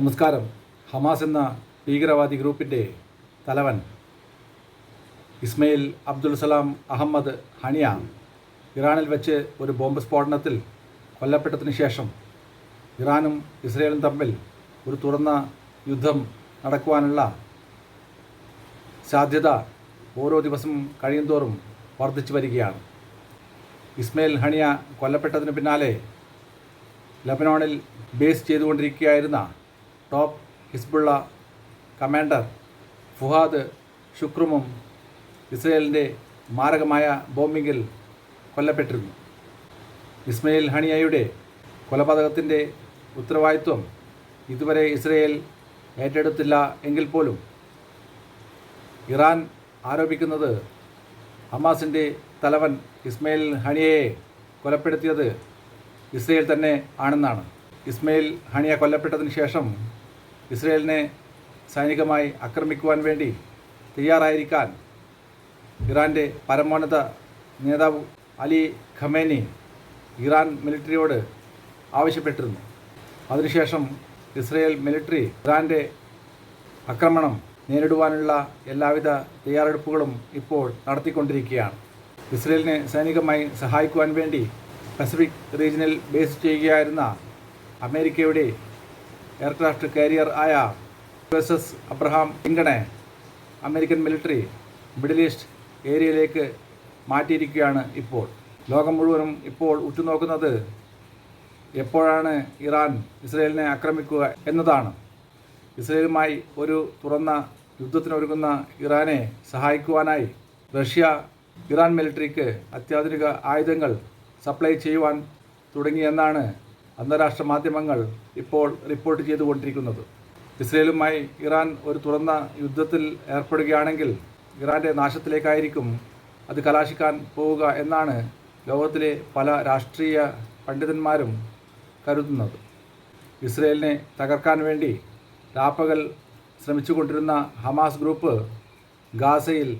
നമസ്കാരം. ഹമാസ് എന്ന ഭീകരവാദി ഗ്രൂപ്പിന്റെ തലവൻ ഇസ്മയിൽ അബ്ദുൽ സലാം അഹമ്മദ് ഹണിയ ഇറാനിൽ വെച്ച് ഒരു ബോംബ് സ്ഫോടനത്തിൽ കൊല്ലപ്പെട്ടതിന് ശേഷം ഇറാനും ഇസ്രയേലും തമ്മിൽ ഒരു തുറന്ന യുദ്ധം നടക്കുവാനുള്ള സാധ്യത ഓരോ ദിവസം കഴിയുന്തോറും വർദ്ധിച്ചു വരികയാണ്. ഇസ്മയിൽ ഹണിയ കൊല്ലപ്പെട്ടതിന് പിന്നാലെ ലബനോണിൽ ബേസ് ചെയ്തുകൊണ്ടിരിക്കുകയായിരുന്ന ടോപ്പ് ഹിസ്ബുള്ള കമാൻഡർ ഫുഹാദ് ഷുക്രുമും ഇസ്രയേലിന്റെ മാരകമായ ബോംബിങ്ങിൽ കൊല്ലപ്പെട്ടിരുന്നു. ഇസ്മയിൽ ഹണിയയുടെ കൊലപാതകത്തിന്റെ ഉത്തരവാദിത്വം ഇതുവരെ ഇസ്രയേൽ ഏറ്റെടുത്തില്ല എങ്കിൽ പോലും. ഇറാൻ ആരോപിക്കുന്നത് ഹമാസിന്റെ തലവൻ ഇസ്മയിൽ ഹണിയയെ കൊലപ്പെടുത്തിയത് ഇസ്രയേൽ തന്നെ ആണെന്നാണ്. ഇസ്മയിൽ ഹണിയ കൊല്ലപ്പെട്ടതിന് ശേഷം ഇസ്രയേലിനെ സൈനികമായി ആക്രമിക്കുവാൻ വേണ്ടി തയ്യാറായിരിക്കാൻ ഇറാന്റെ പരമോന്നത നേതാവ് അലി ഖമേനി ഇറാൻ മിലിറ്ററിയോട് ആവശ്യപ്പെട്ടിരുന്നു. അതിനുശേഷം ഇസ്രയേൽ മിലിറ്ററി ഇറാന്റെ ആക്രമണം നേരിടുവാനുള്ള എല്ലാവിധ തയ്യാറെടുപ്പുകളും ഇപ്പോൾ നടത്തിക്കൊണ്ടിരിക്കുകയാണ്. ഇസ്രയേലിനെ സൈനികമായി സഹായിക്കുവാൻ വേണ്ടി പസഫിക് റീജിയനിൽ ബേസ് ചെയ്യുകയായിരുന്ന അമേരിക്കയുടെ എയർക്രാഫ്റ്റ് കാരിയർ ആയ യു എസ് എസ് അബ്രഹാം ലിങ്കണെ അമേരിക്കൻ മിലിറ്ററി മിഡിൽ ഈസ്റ്റ് ഏരിയയിലേക്ക് മാറ്റിയിരിക്കുകയാണ് ഇപ്പോൾ. ലോകം മുഴുവനും ഇപ്പോൾ ഉറ്റുനോക്കുന്നത് എപ്പോഴാണ് ഇറാൻ ഇസ്രയേലിനെ ആക്രമിക്കുക എന്നതാണ്. ഇസ്രയേലുമായി ഒരു തുറന്ന യുദ്ധത്തിനൊരുങ്ങുന്ന ഇറാനെ സഹായിക്കുവാനായി റഷ്യ ഇറാൻ മിലിറ്ററിക്ക് അത്യാധുനിക ആയുധങ്ങൾ സപ്ലൈ ചെയ്യുവാൻ തുടങ്ങിയെന്നാണ് അന്താരാഷ്ട്ര മാധ്യമങ്ങൾ ഇപ്പോൾ റിപ്പോർട്ട് ചെയ്തുകൊണ്ടിരിക്കുന്നത്. ഇസ്രയേലുമായി ഇറാൻ ഒരു തുറന്ന യുദ്ധത്തിൽ ഏർപ്പെടുകയാണെങ്കിൽ ഇറാന്റെ നാശത്തിലേക്കായിരിക്കും അത് കലാശിക്കാൻ പോവുക എന്നാണ് ലോകത്തിലെ പല രാഷ്ട്രീയ പണ്ഡിതന്മാരും കരുതുന്നത്. ഇസ്രയേലിനെ തകർക്കാൻ വേണ്ടി രാപ്പകൽ ശ്രമിച്ചുകൊണ്ടിരുന്ന ഹമാസ് ഗ്രൂപ്പ് ഗാസയിൽ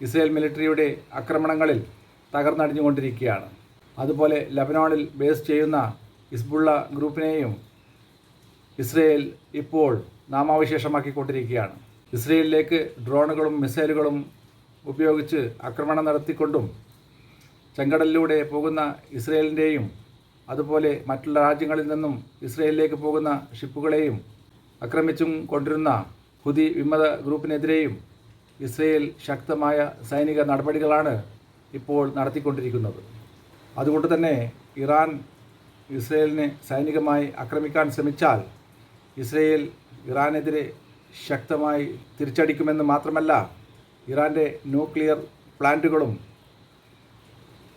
ഇസ്രയേൽ മിലിറ്ററിയുടെ ആക്രമണങ്ങളിൽ തകർന്നടിഞ്ഞുകൊണ്ടിരിക്കുകയാണ്. അതുപോലെ ലബനോണിൽ ബേസ് ചെയ്യുന്ന ഇസ്ബുള്ള ഗ്രൂപ്പിനെയും ഇസ്രയേൽ ഇപ്പോൾ നാമാവശേഷമാക്കിക്കൊണ്ടിരിക്കുകയാണ്. ഇസ്രയേലിലേക്ക് ഡ്രോണുകളും മിസൈലുകളും ഉപയോഗിച്ച് ആക്രമണം നടത്തിക്കൊണ്ടും ചെങ്കടലിലൂടെ പോകുന്ന ഇസ്രയേലിന്റെയും അതുപോലെ മറ്റുള്ള രാജ്യങ്ങളിൽ നിന്നും ഇസ്രയേലിലേക്ക് പോകുന്ന ഷിപ്പുകളെയും ആക്രമിച്ചും കൊണ്ടിരുന്ന ഹുതി വിമത ഗ്രൂപ്പിനെതിരെയും ഇസ്രയേൽ ശക്തമായ സൈനിക നടപടികളാണ് ഇപ്പോൾ നടത്തിക്കൊണ്ടിരിക്കുന്നത്. അതുകൊണ്ട് തന്നെ ഇറാൻ ഇസ്രയേലിനെ സൈനികമായി ആക്രമിക്കാൻ ശ്രമിച്ചാൽ ഇസ്രയേൽ ഇറാനെതിരെ ശക്തമായി തിരിച്ചടിക്കുമെന്ന് മാത്രമല്ല ഇറാന്റെ ന്യൂക്ലിയർ പ്ലാന്റുകളും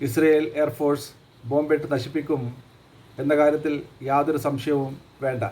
ഇസ്രയേൽ എയർഫോഴ്സ് ബോംബിട്ട് നശിപ്പിക്കും എന്ന കാര്യത്തിൽ യാതൊരു സംശയവും വേണ്ട.